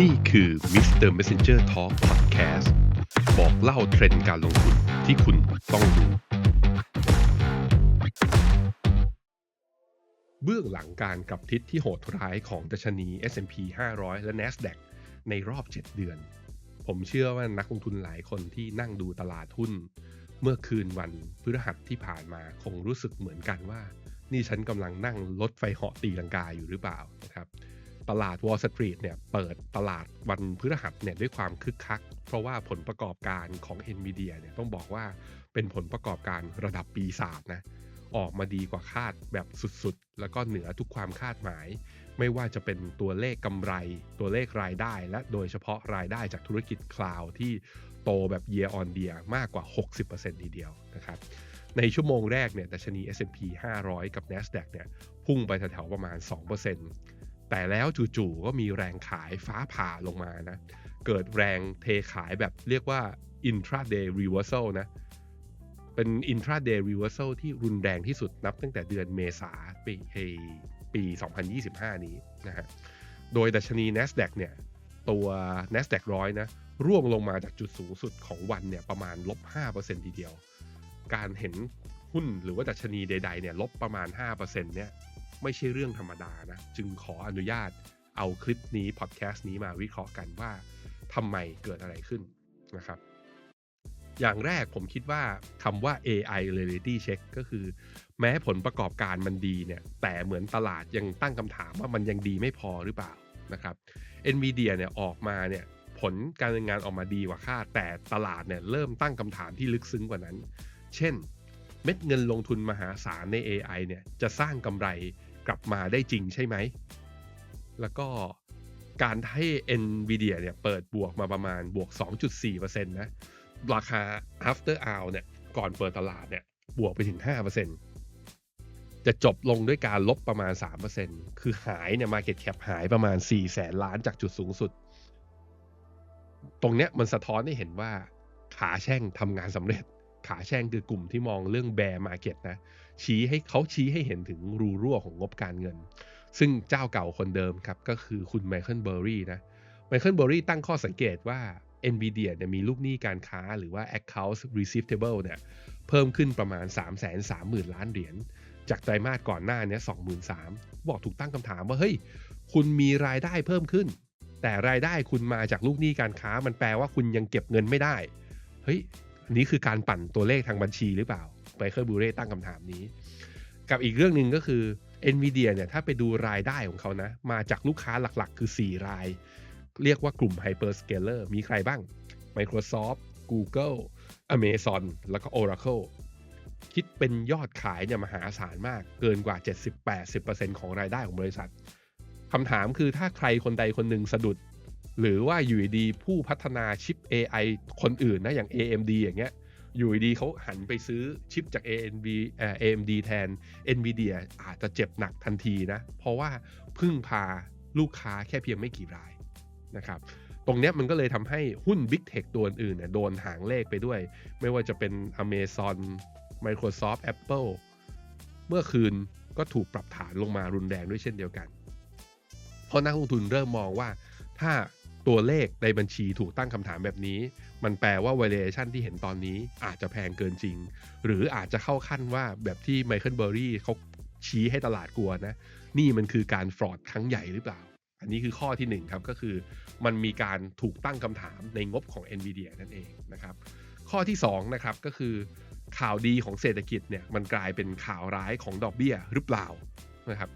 นี่คือ Mr. Messenger Talk Podcast บอกเล่าเทรนด์การลงทุนที่คุณต้องรู้ เบื้องหลังการกลับทิศที่โหดร้ายของดัชนี S&P 500 และ NASDAQ ในรอบ 7 เดือน ผมเชื่อว่านักลงทุนหลายคนที่นั่งดูตลาดหุ้น เมื่อคืนวันพฤหัสที่ผ่านมาคงรู้สึกเหมือนกันว่า นี่ฉันกำลังนั่งรถไฟเหาะตีลังกาอยู่หรือเปล่านะครับ ตลาด Wall Street เนี่ยเปิดตลาดวันพฤหัสเนี่ยด้วยความคึกคัก เพราะว่าผลประกอบการของ NVIDIA เนี่ยต้องบอกว่าเป็นผลประกอบการระดับปีศาจนะออกมาดีกว่าคาดแบบสุดๆ แล้วก็เหนือทุกความคาดหมาย ไม่ว่าจะเป็นตัวเลขกำไร ตัวเลขรายได้ และโดยเฉพาะรายได้จากธุรกิจคลาวที่โตแบบ year on year มากกว่า 60%ทีเดียวนะครับในชั่วโมงแรกเนี่ยดัชนี S&P 500 กับ NASDAQ เนี่ยพุ่งไปแถวๆประมาณ 2% แต่แล้วจู่ๆก็มีแรงขายฟ้าผ่าลงมานะ เกิดแรงเทขายแบบเรียกว่า intraday reversal นะ เป็น intraday reversal ที่รุนแรงที่สุดนับตั้งแต่เดือนเมษาปีปี 2025 นี้นะฮะ โดยดัชนี NASDAQ เนี่ย ตัว NASDAQ ร้อยนะ ร่วงลงมาจากจุดสูงสุดของวันเนี่ย ประมาณลบ5%ทีเดียว การเห็นหุ้นหรือว่าดัชนีใดๆเนี่ยลบประมาณ 5%เนี่ย ไม่ใช่เรื่องธรรมดานะ จึงขออนุญาตเอาคลิปนี้พอดแคสต์นี้มาวิเคราะห์กันว่าทำไมเกิดอะไรขึ้นนะครับ อย่างแรกผมคิดว่าคำว่า AI Reality Check ก็คือ แม้ผลประกอบการมันดีเนี่ย แต่เหมือนตลาดยังตั้งคำถามว่ามันยังดีไม่พอหรือเปล่านะครับ NVIDIA เนี่ยออกมาเนี่ยผลการดำเนินงานออกมาดีกว่าคาดแต่ตลาดเนี่ยเริ่มตั้งคำถามที่ลึกซึ้งกว่านั้น เช่น เม็ดเงินลงทุนมหาศาลใน AI เนี่ยจะสร้างกำไร กลับมาได้จริงใช่ไหม แล้วก็การให้ NVIDIA เนี่ยเปิดบวกมาประมาณบวก 2.4%นะ ราคา after hour เนี่ย ก่อนเปิดตลาดเนี่ย บวกไปถึง 5%จะจบลงด้วยการลบประมาณ 3%คือหายเนี่ย market cap หายประมาณ 4 แสนล้านจากจุดสูงสุด ตรงเนี้ยมันสะท้อนให้เห็นว่าขาแช่งทำงานสำเร็จ ขาแช่งคือกลุ่มที่มองเรื่องแบร์มาเก็ตนะชี้ให้เขาชี้ให้เห็นถึงรูรั่วของงบการเงิน ซึ่งเจ้าเก่าคนเดิมครับ ก็คือคุณไมเคิลเบอร์รี่นะไมเคิลเบอร์รี่ตั้งข้อสังเกตว่า NVIDIA เนี่ยมีลูกหนี้การค้าหรือว่า Accounts Receivable เนี่ยเพิ่มขึ้นประมาณ 3 3 0 0 0 0 ล้านเหรียญจากไตรมาสก่อนหน้านี้23,000บอกถูกตั้งคำถามว่าเฮ้ยคุณมีรายได้เพิ่มขึ้น แต่รายได้คุณมาจากลูกหนี้การค้ามันแปลว่าคุณยังเก็บเงินไม่ได้ เฮ้ย นี้คือการปั่นตัวเลขทางบัญชีหรือเปล่าไมเคิลบูเร่ตั้งคำถามนี้ กับอีกเรื่องหนึ่งก็คือ NVIDIA เนี่ยถ้าไปดูรายได้ของเขานะ มาจากลูกค้าหลักๆ คือ 4 ราย เรียกว่ากลุ่ม Hyperscaler มีใครบ้าง Microsoft Google Amazon แล้วก็ Oracle คิดเป็นยอดขายเนี่ยมหาศาลมากเกินกว่า 70-80%ของรายได้ของบริษัทคำถามคือถ้าใครคนใดคนหนึ่งสะดุด หรือว่าอยู่ดีผู้พัฒนาชิป AI คนอื่นนะอย่าง AMD อย่างเงี้ยอยู่ดีเขาหันไปซื้อชิปจาก AMD AMD แทน NVIDIA อาจจะเจ็บหนักทันทีนะ เพราะว่าพึ่งพาลูกค้าแค่เพียงไม่กี่รายนะครับตรงนี้มันก็เลยทำให้หุ้น Big Tech ตัวอื่นเนี่ยโดนหางเลขไปด้วย ไม่ว่าจะเป็น Amazon Microsoft Apple เมื่อคืนก็ถูกปรับฐานลงมารุนแรงด้วยเช่นเดียวกัน เพราะนักลงทุนเริ่มมองว่าถ้า ตัวเลขในบัญชีถูกตั้งคำถามแบบนี้ มันแปลว่า valuation ที่เห็นตอนนี้อาจจะแพงเกินจริง หรืออาจจะเข้าขั้นว่าแบบที่ไมเคิลเบอร์รี่เขาชี้ให้ตลาดกลัวนะ นี่มันคือการฟรอดครั้งใหญ่หรือเปล่า อันนี้คือข้อที่ 1 ครับ ก็คือมันมีการถูกตั้งคำถามในงบของ NVIDIA นั่นเองนะครับ ข้อที่2นะครับก็คือข่าวดีของเศรษฐกิจเนี่ยมันกลายเป็นข่าวร้ายของดอกเบี้ยหรือเปล่านะครับ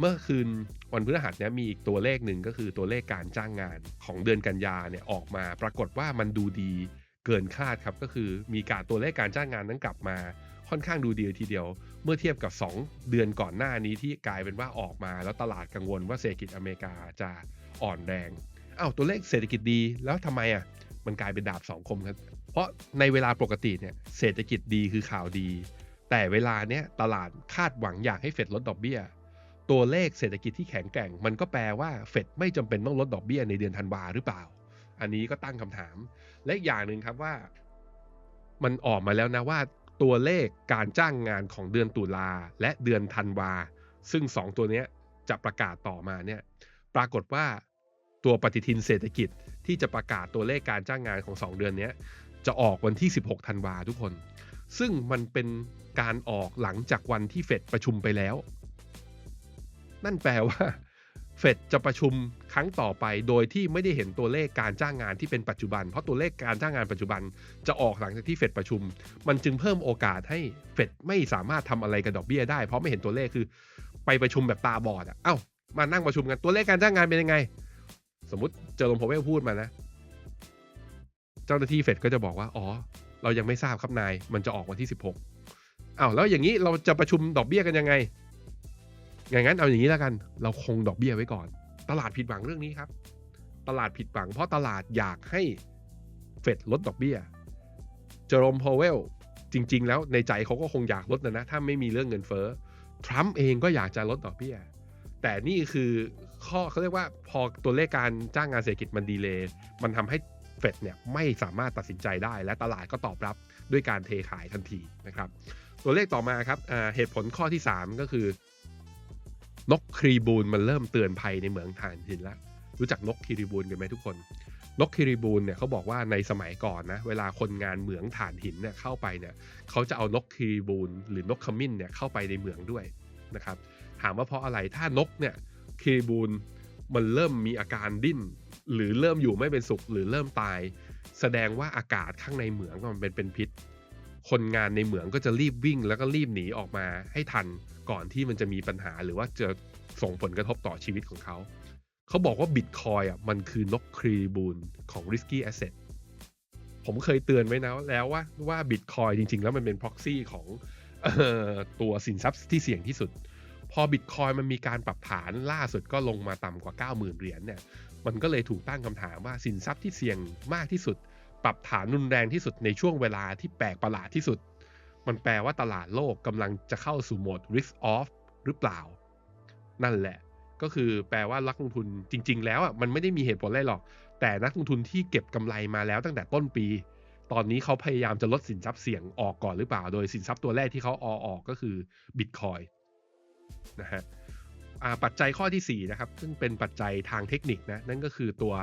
เมื่อคืนวันพฤหัสเนี่ยมีอีกตัวเลขหนึ่งก็คือตัวเลขการจ้างงานของเดือนกันยาเนี่ยออกมา ปรากฏว่ามันดูดีเกินคาดครับก็คือมีการตัวเลขการจ้างงานนั้นกลับมาค่อนข้างดูดีทีเดียว เมื่อเทียบกับ 2 เดือนก่อนหน้านี้ที่กลายเป็นว่าออกมา แล้วตลาดกังวลว่าเศรษฐกิจอเมริกาจะอ่อนแรงอ้าวตัวเลขเศรษฐกิจดีแล้วทำไมอะมันกลายเป็นดาบสองคมครับเพราะในเวลาปกติเนี่ยเศรษฐกิจดีคือข่าวดี แต่เวลาเนี้ยตลาดคาดหวังอยากให้เฟดลดดอกเบี้ย ตัวเลขเศรษฐกิจที่แข็งแกร่ง มันก็แปลว่าเฟดไม่จำเป็นต้องลดดอกเบี้ยในเดือนธันวาหรือเปล่า อันนี้ก็ตั้งคำถาม และอย่างหนึ่งครับว่า มันออกมาแล้วนะว่า ตัวเลขการจ้างงานของเดือนตุลาและเดือนธันวา ซึ่ง 2 ตัวนี้จะประกาศต่อมาเนี่ยปรากฏว่าตัวปฏิทินเศรษฐกิจที่จะประกาศตัวเลขการจ้างงานของ 2 เดือนนี้จะออกวันที่ 16 ธันวาทุกคน ซึ่งมันเป็นการออกหลังจากวันที่เฟดประชุมไปแล้ว นั่นแปลว่าเฟดจะประชุมครั้งต่อไปโดยที่ไม่ได้เห็นตัวเลขการจ้างงานที่เป็นปัจจุบัน เพราะตัวเลขการจ้างงานปัจจุบันจะออกหลังจากที่เฟดประชุม มันจึงเพิ่มโอกาสให้เฟดไม่สามารถทำอะไรกับดอกเบี้ยได้ เพราะไม่เห็นตัวเลขคือไปประชุมแบบตาบอดอะ เอ้า มานั่งประชุมกันตัวเลขการจ้างงานเป็นยังไง สมมติเจอลมโพเวลพูดมานะ เจ้าหน้าที่เฟดก็จะบอกว่า อ๋อ เรายังไม่ทราบครับนาย มันจะออกวันที่ 16อ้าวแล้วอย่างนี้เราจะประชุมดอกเบี้ยกันยังไง อย่างนั้นเอาอย่างนี้แล้วกัน เราคงดอกเบี้ยไว้ก่อน ตลาดผิดหวังเรื่องนี้ครับ ตลาดผิดหวัง เพราะตลาดอยากให้เฟดลดดอกเบี้ยเจอร์มพาวเวลจริง ๆ แล้วในใจเขาก็คงอยากลดนะนะถ้าไม่มีเรื่องเงินเฟ้อทรัมป์เองก็อยากจะลดดอกเบี้ย แต่นี่คือข้อเขาเรียกว่าพอตัวเลขการจ้างงานเศรษฐกิจมันดีเลย์มันทำให้เฟดเนี่ยไม่สามารถตัดสินใจได้ และตลาดก็ตอบรับด้วยการเทขายทันทีนะครับ ตัวเลขต่อมาครับเหตุผลข้อที่ 3 ก็คือ นกครีบูนมันเริ่มเตือนภัยในเหมืองถ่านหินแล้วรู้จักนกครีบูนกันไหมทุกคน นกครีบูนเนี่ยเขาบอกว่าในสมัยก่อนนะเวลาคนงานเหมืองถ่านหินเนี่ยเข้าไปเนี่ยเขาจะเอานกครีบูนหรือนกขมิ้นเนี่ยเข้าไปในเหมืองด้วยนะครับถามว่าเพราะอะไรถ้านกเนี่ยครีบูนมันเริ่มมีอาการดิ้น หรือเริ่มอยู่ไม่เป็นสุขหรือเริ่มตาย แสดงว่าอากาศข้างในเหมืองมันเป็นเป็นพิษ คนงานในเหมืองก็จะรีบวิ่งแล้วก็รีบหนีออกมาให้ทันก่อนที่มันจะมีปัญหาหรือว่าจะส่งผลกระทบต่อชีวิตของเขา เขาบอกว่าบิตคอยอะมันคือนกครีบูนของ risky asset ผมเคยเตือนไว้นะแล้วว่าว่าบิตคอยจริง ๆ แล้วมันเป็น proxy ของออตัวสินทรัพย์ที่เสี่ยงที่สุด พอบิตคอยมันมีการปรับฐานล่าสุดก็ลงมาต่ำกว่า 90,000 เหรียญเนี่ย มันก็เลยถูกตั้งคำถามว่าสินทรัพย์ที่เสี่ยงมากที่สุด ปรับฐานรุนแรงที่สุดในช่วงเวลาที่แปลกประหลาดที่สุด มันแปลว่าตลาดโลกกำลังจะเข้าสู่โหมด risk off หรือเปล่า นั่นแหละ ก็คือแปลว่านักลงทุนจริง ๆ แล้วอะมันไม่ได้มีเหตุผลอะไรหรอก แต่นักลงทุนที่เก็บกำไรมาแล้วตั้งแต่ต้นปี ตอนนี้เขาพยายามจะลดสินทรัพย์เสี่ยงออกก่อนหรือเปล่า โดยสินทรัพย์ตัวแรกที่เขาอออกก็คือบิตคอยนะฮะปัจจัยข้อที่4นะครับซึ่งเป็นปัจจัยทางเทคนิคนะนั่นก็คือตัว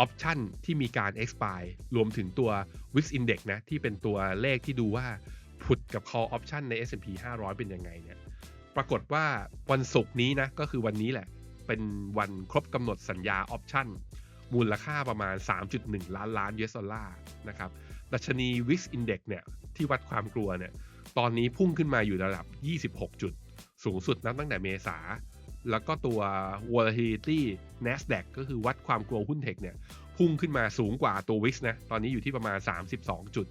ออปชันที่มีการ expire รวมถึงตัว Wix Index นะ ที่เป็นตัวเลขที่ดูว่าพุทกับ call option ใน S&P 500 เป็นยังไงเนี่ย ปรากฏว่าวันศุกร์นี้นะ ก็คือวันนี้แหละ เป็นวันครบกำหนดสัญญาออปชันมูลค่าประมาณ 3.1 ล้านล้าน US ดอลลาร์นะครับ ดัชนี Wix Index เนี่ย ที่วัดความกลัวเนี่ย ตอนนี้พุ่งขึ้นมาอยู่ระดับ 26 จุด สูงสุดนับตั้งแต่เมษา แล้วก็ตัว volatility NASDAQ ก็คือวัดความกลัวหุ้นเทคเนี่ย พุ่งขึ้นมาสูงกว่าตัว Wix นะ ตอนนี้อยู่ที่ประมาณ 32 จุด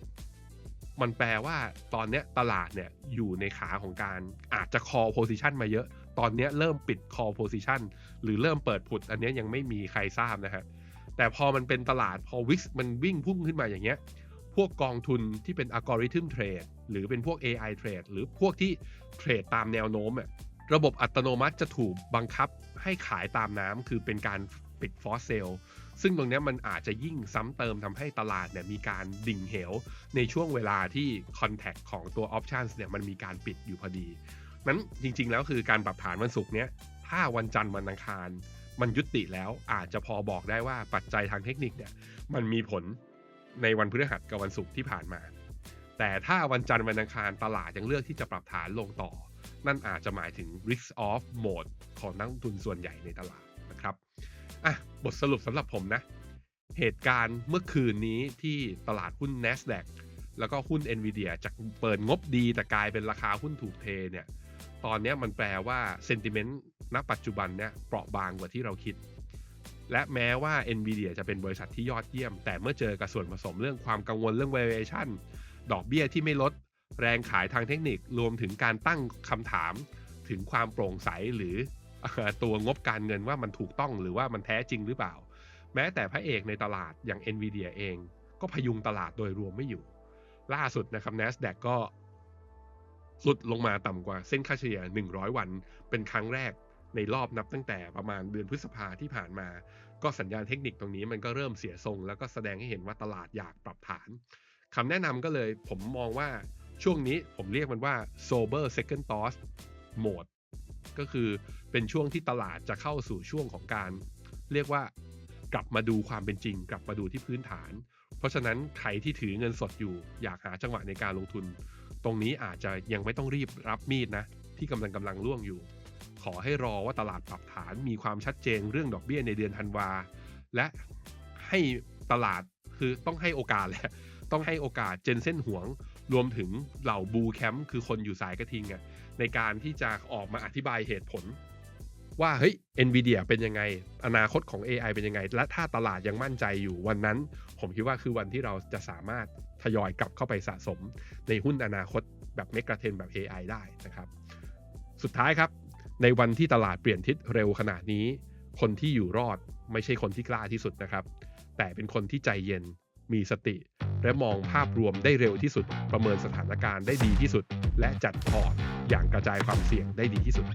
มันแปลว่าตอนนี้ตลาดเนี่ย อยู่ในขาของการอาจจะ call position มาเยอะ ตอนนี้เริ่มปิด call position หรือเริ่มเปิดผุด อันนี้ยังไม่มีใครทราบนะฮะ แต่พอมันเป็นตลาดพอ Wix มันวิ่งพุ่งขึ้นมาอย่างเงี้ย พวกกองทุนที่เป็น algorithm trade หรือเป็นพวก AI trade หรือพวกที่เทรดตามแนวโน้มอะ ระบบอัตโนมัติจะถูกบังคับให้ขายตามน้ำคือเป็นการปิดฟอสเซลซึ่งตรงนี้มันอาจจะยิ่งซ้ำเติมทำให้ตลาดเนี่ยมีการดิ่งเหว ในช่วงเวลาที่คอนแทคของตัวออปชันเนี่ยมันมีการปิดอยู่พอดี นั้นจริงๆแล้วคือการปรับฐานวันศุกร์เนี้ยถ้าวันจันทร์วันอังคาร มันยุติแล้วอาจจะพอบอกได้ว่าปัจจัยทางเทคนิคเนี่ยมันมีผลในวันพฤหัสกับวันศุกร์ที่ผ่านมา แต่ถ้าวันจันทร์วันอังคารตลาดยังเลือกที่จะปรับฐานลงต่อ นั่นอาจจะหมายถึง risk off mode ของนักลงทุนส่วนใหญ่ในตลาดนะครับอะบทสรุปสำหรับผมนะ เหตุการณ์เมื่อคืนนี้ที่ตลาดหุ้น NASDAQ แล้วก็หุ้น NVIDIA จากเปิดงบดีแต่กลายเป็นราคาหุ้นถูกเทเนี่ยตอนนี้มันแปลว่า sentiment ณปัจจุบันเนี่ยเปราะบางกว่าที่เราคิด และแม้ว่า NVIDIA จะเป็นบริษัทที่ยอดเยี่ยม แต่เมื่อเจอกับส่วนผสมเรื่องความกังวลเรื่อง valuation ดอกเบี้ยที่ไม่ลด แรงขายทางเทคนิครวมถึงการตั้งคำถามถึงความโปร่งใสหรือตัวงบการเงินว่ามันถูกต้องหรือว่ามันแท้จริงหรือเปล่า แม้แต่พระเอกในตลาดอย่าง NVIDIA เอง ก็พยุงตลาดโดยรวมไม่อยู่ ล่าสุดนะครับ NASDAQ ก็หลุดลงมาต่ำกว่าเส้นค่าเฉลี่ย 100 วัน เป็นครั้งแรกในรอบนับตั้งแต่ประมาณเดือนพฤษภาที่ผ่านมา ก็สัญญาณเทคนิคตรงนี้มันก็เริ่มเสียทรง แล้วก็แสดงให้เห็นว่าตลาดอยากปรับฐานคำแนะนำก็เลยผมมองว่า ช่วงนี้ผมเรียกมันว่า sober second thought mode ก็คือเป็นช่วงที่ตลาดจะเข้าสู่ช่วงของการเรียกว่ากลับมาดูความเป็นจริง กลับมาดูที่พื้นฐาน เพราะฉะนั้นใครที่ถือเงินสดอยู่ อยากหาจังหวะในการลงทุน ตรงนี้อาจจะยังไม่ต้องรีบรับมีดนะ ที่กำลังกำลังล่วงอยู่ ขอให้รอว่าตลาดปรับฐานมีความชัดเจนเรื่องดอกเบี้ยในเดือนธันวา และให้ตลาดคือต้องให้โอกาสแหละต้องให้โอกาสเจนเส้นหวง รวมถึงเหล่าบูแคมป์คือคนอยู่สายกระทิงอะในการที่จะออกมาอธิบายเหตุผล ว่าเฮ้ย NVIDIA เป็นยังไง อนาคตของ AI เป็นยังไง และถ้าตลาดยังมั่นใจอยู่วันนั้น ผมคิดว่าคือวันที่เราจะสามารถทยอยกลับเข้าไปสะสม ในหุ้นอนาคตแบบเมกะเทนแบบ AI ได้นะครับ สุดท้ายครับ ในวันที่ตลาดเปลี่ยนทิศเร็วขนาดนี้ คนที่อยู่รอดไม่ใช่คนที่กล้าที่สุดนะครับ แต่เป็นคนที่ใจเย็น มีสติ และมองภาพรวมได้เร็วที่สุด ประเมินสถานการณ์ได้ดีที่สุด และจัดพอร์ตอย่างกระจายความเสี่ยงได้ดีที่สุด